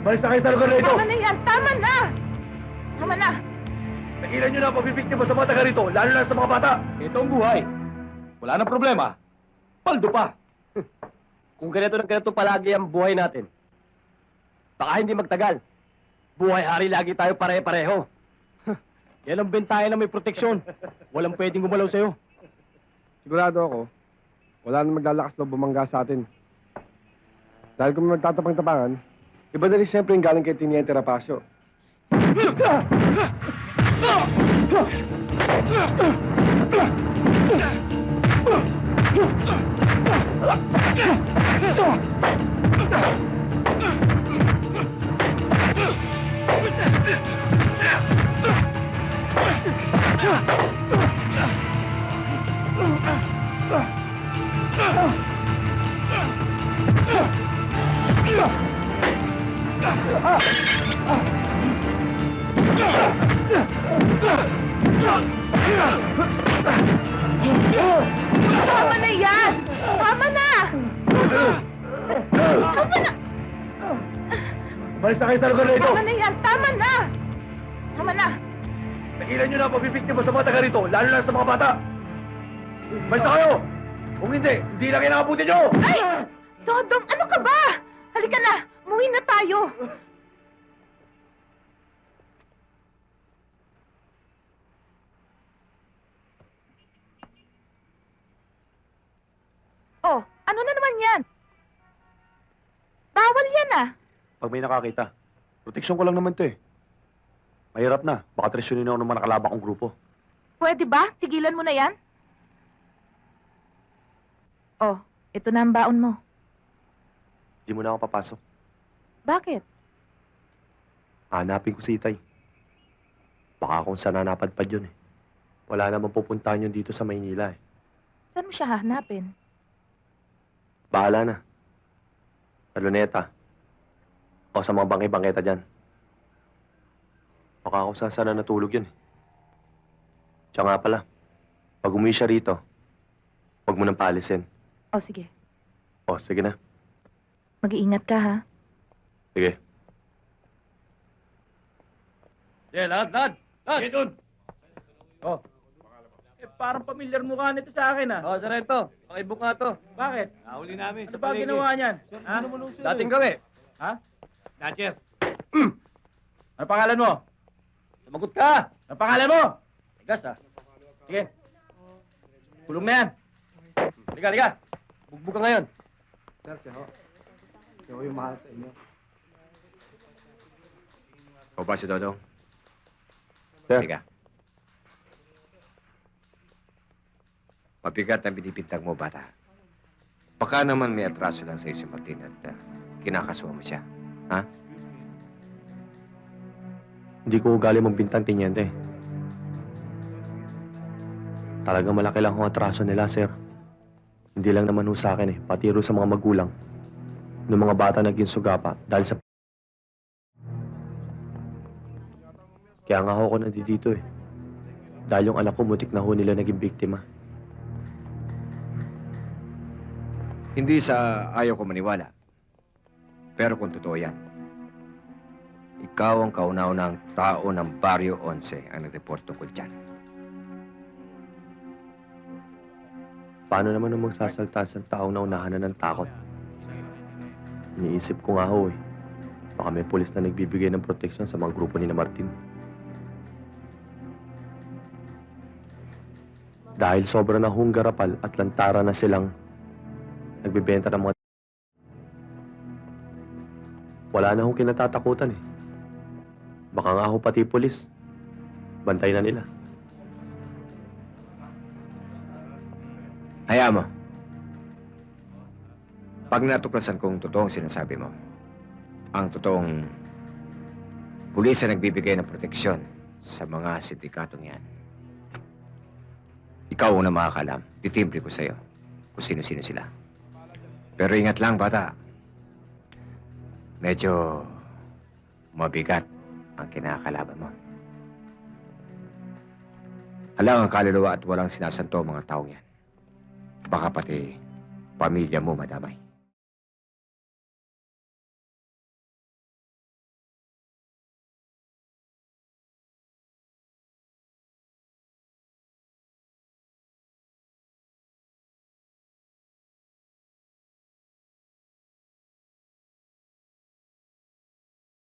Malis na kayo sa lugar na ito! Tama na yan! Tama na! Tama na! Nagilan nyo na ang pabibiktima sa mga taga rito, lalo na sa mga bata! Ito ang buhay. Wala nang problema. Paldo pa. Kung ganito na ganito palagi ang buhay natin, baka hindi magtagal. Buhay hari lagi tayo pare-pareho. Yan ang bentayan na may proteksyon. Walang pwedeng gumalaw sa'yo. Sigurado ako, wala na maglalakas loob bumangga sa atin. Dahil kung may magtatapang-tapangan, iba na rin siyempre yung galing kay Tiniente Rapacio. Tama na yan! Tama na! Tama na! Malis na kayo sa lugar na ito! Tama na yan! Tama na! Tama na! Nagilan nyo na ang pabibiktima sa mga taga rito, lalo na sa mga bata! Malis na kayo! Kung hindi, hindi na kayo nakabuti nyo! Ay! Dodong, ano ka ba? Halika na! Umuwi na tayo! Oh, ano na naman yan? Bawal yan ah! Pag may nakakita, proteksyon ko lang naman to eh. Mahirap na. Baka tresyonin ako ng mga nakalabang kong grupo. Pwede ba? Tigilan mo na yan? Oh, ito na ang baon mo. Di mo na ako papasok. Bakit? Hanapin ko si Itay. Baka kung saan napadpad yun eh. Wala namang pupuntahan yun dito sa Maynila eh. Saan mo siya hahanapin? Bahala na. Sa Luneta. O sa mga bangke-bangketa dyan. Baka kung saan sana natulog yun eh. Siya nga pala. Pag umuwi siya rito, huwag mo nang paalisin. Oh, sige. O, sige na. Mag-iingat ka, ha? Sige. Yeah, lad, lad. Lad. doon! Oh. Eh, parang pamilyar mukha nito sa akin ah. Oh, Sarento. Pakibook nga to. Bakit? Nahuli namin Ano ba ginawa niyan? Ha? Dating gawi. Ha? Natcher. Ano pangalan mo? Sumagot ka. Ano pangalan mo? Tigas ah. Sige. Kulong na yan. Liga, liga. Bugbog ka ngayon. Sir, siya ho. Siya ho yung mahal sa inyo. O ba si Dodong? Sir. Teka. Mabigat ang binibintang mo, bata. Baka naman may atraso lang sa'yo si Martin at uh, kinakasuha mo siya. Hindi ko ugali magbintang tinyente. Talagang malaki lang ang atraso nila, sir. Hindi lang naman ho sa akin eh, pati ro sa mga magulang. Ng mga bata naging sugapa dahil sa... Kaya nga ako nandito eh. Dahil yung anak ko mutik na ho nila naging biktima. Hindi sa ayaw ko maniwala. Pero kung totoo yan, ikaw ang kauna-unang tao ng Barrio 11 ang nag-report tungkol dyan. Paano naman nung magsasalta sa taong naunahan na ng takot? Iniisip ko nga ho eh. Baka may pulis na nagbibigay ng proteksyon sa mga grupo ni na Martin. Dahil sobra na hong garapal at lantara na silang nagbibenta ng mga... Wala na hong kinatatakutan eh. Baka nga ho pati pulis. Bantay na nila. Hayaan mo. Pag natuklasan kong totoong sinasabi mo, ang totoong pulis na nagbibigay ng proteksyon sa mga sindikatong yan, ikaw ang makakalam, titimbre ko sa'yo kung sino-sino sila. Pero ingat lang, bata. Medyo mabigat ang kinakalaban mo. Halang ang kaluluwa at walang sinasanto ang mga taong yan. Baka pati pamilya mo madamay.